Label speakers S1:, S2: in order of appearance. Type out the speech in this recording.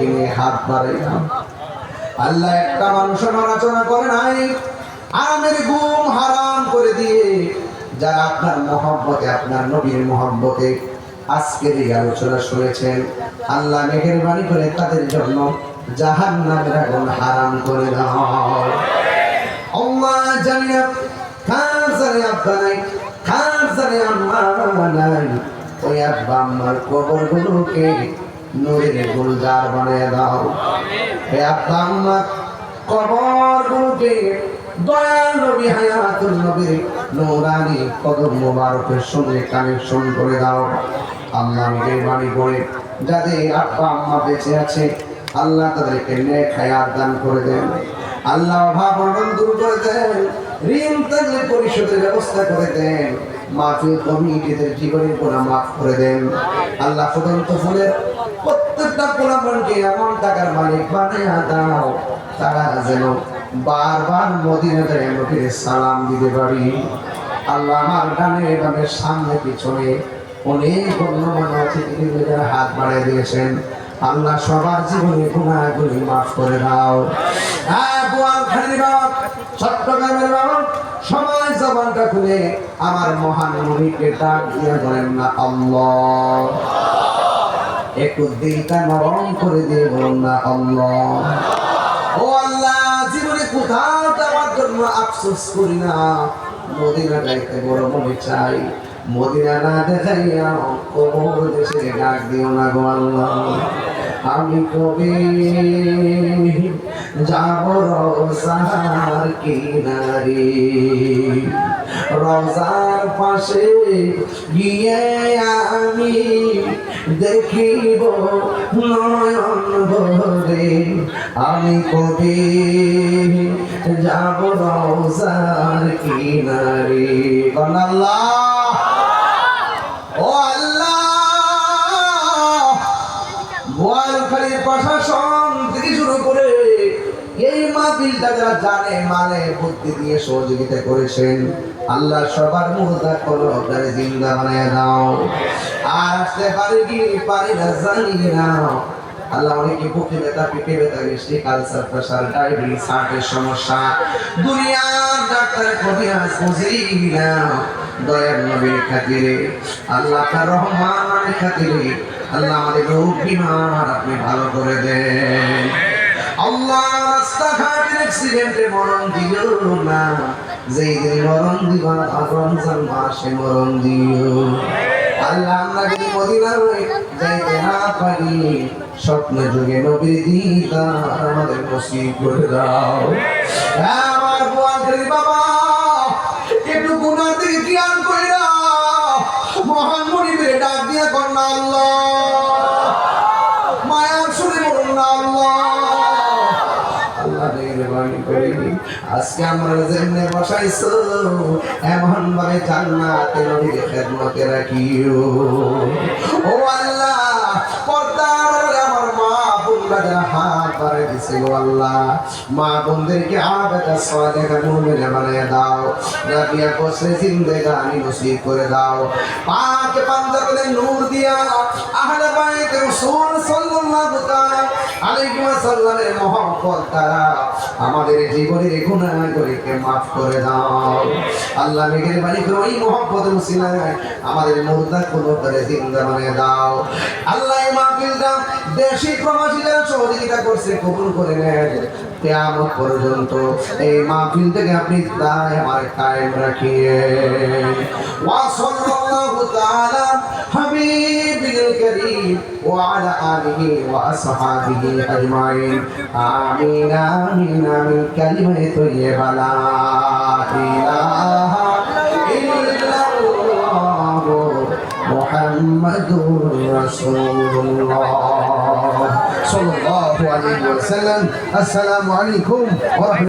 S1: নিয়ে হাত বাড়াইলাম আল্লাহ একটা মানুষ নড়াচড়া করে নাই। আরামের ঘুম হারাম করে দিয়ে যারা আপনার মহব্বতে, আপনার নবীর মহব্বতে আজকের এই আলোচনা শুনেছেন, আল্লাহ মেঘের বাণী করে তাদের জন্য জাহান নামের আগুন হারাম করে দাও। আল্লাহ জানি না আব্বা নাই, কার জানে নূরের গুলজার বানিয়ে দাও। হে আব্বা আম্মার কবরগুলোকে দয়াল নবী হায়াতুল নবীর নূরানি কদম মোবারকের সঙ্গে কানেকশন করে দাও। আল্লাহ বাণী করে যাদের আব্বা আম্মা বেঁচে আছে আল্লাহ তাদেরকে নেক হায়াত দান করে দেন। আল্লাহ অভাব অনটন দূর করে দেন ঋণ থাকলে পরিশোধের ব্যবস্থা করে দেন। মাহফিল কমিটিদের জীবনের গুণা মাফ করে দেন। আল্লাহ ফুটন্ত ফুলের প্রত্যেকটা পোলাপনকে এমন টাকার মালিক বানিয়ে দাও, তারা যেন বারবার মদিনা যায় নবীর সালাম দিতে পারি। আল্লাহ আমার ডানে বামের সামনে পিছনে অনেক অতিথিদের যারা হাত বাড়িয়ে দিয়েছেন। আল্লাহ সবার জীবনে গুণাগুলি মাফ করে দাও। হ্যাঁ চট্টগ্রামের বাবা সবাই জবানটা খুলে আমার মহান নবীকে ডাক দিয়ে বলেন, না, আল্লাহ। একটু দিলটা নরম করে দিয়ে বলুন না আল্লাহ। ও আল্লাহ, জীবনে কোথাও যাওয়ার জন্য আফসোস করি না। মদিনা যাইতে বড় মনে চাই। মদিনা না দেখাইয়া কবর দেশে ডাক দিও না গো আল্লাহ। আমি কবে যাব রোজার কিনারে। রোজার পাশে গিয়ে আমি দেখিব নয়ন ভরে। আমি কবে যাব রোজার কিনারে? শুরু করে এই মাহফিলটা যারা জানে মানে বুদ্ধি দিয়ে সহযোগিতা করেছেন। আল্লাহ সবার মুহূর্তে করো আপনার জিন্দা বানায় দাও। আর আসতে পারি কি, পারি না জানি না। আল্লাহ অনেকে বুকে ব্যথা পিঠে ব্যথা ডায়াবেটিস, হার্টের সমস্যা। দুনিয়ার ডাক্তার কবিরাজ বুঝেই না। দয়ার নবীর খাতিরে, আল্লাহ তার রহমানের খাতিরে, আল্লাহ আমাদের রোগ বিমার আপনি ভালো করে দেন। আল্লাহ রাস্তাঘাটের অ্যাক্সিডেন্টে মরণ দিও না। যেই দিন মরণ দিবা রমজান মাসে মরণ দিও। আল্লাহ আমরা যদি মদিনার যাইতে না পারি স্বপ্ন যুগে নবীর দিদার আমাদের নসিব করে দাও। হ্যাঁ, আমার বাবা একটু গুণা মেহরবানি করে আজকে আমরা যেমনে বসাইছো, এমন ভাবে জান্নাতে নবীর খেদমতে রাখিও। ও আল্লাহ পর্দার মা বোনরা যারা হাত বাড়াই দিছে গো আল্লাহ। মা বোনদেরকে আবেদা সালেহা মুমিনে বানিয়ে দাও। রাবিয়া বসে জিন্দেগানি নসিব করে দাও। পাক পাঞ্জাবের নূর দিয়া আহলে বাইত রাসূল সাল্লাল্লাহু তাআলা আলাইহি ওয়াসাল্লামের মহব্বত দ্বারা আমাদের জীবনের গুনাহগুলিকে মাফ করে দাও। আল্লাহ মেঘের ওই মহব্বত মুসিলায় আমাদের মুর্দা করে জিন্দা দাও। আল্লাহ এই দেশি প্রবাসী যারা সহযোগিতা করছে, কবুল করে পর্যন্ত এই মাহফিল থেকে আপনি তাই আমার কায়েম রাখিয়ে آله وأصحابه أجمعين. آمين آمين آمين. كلمة طيبة لا إله إلا الله محمد رسول الله. صلى الله عليه وسلم. السلام عليكم ورحمة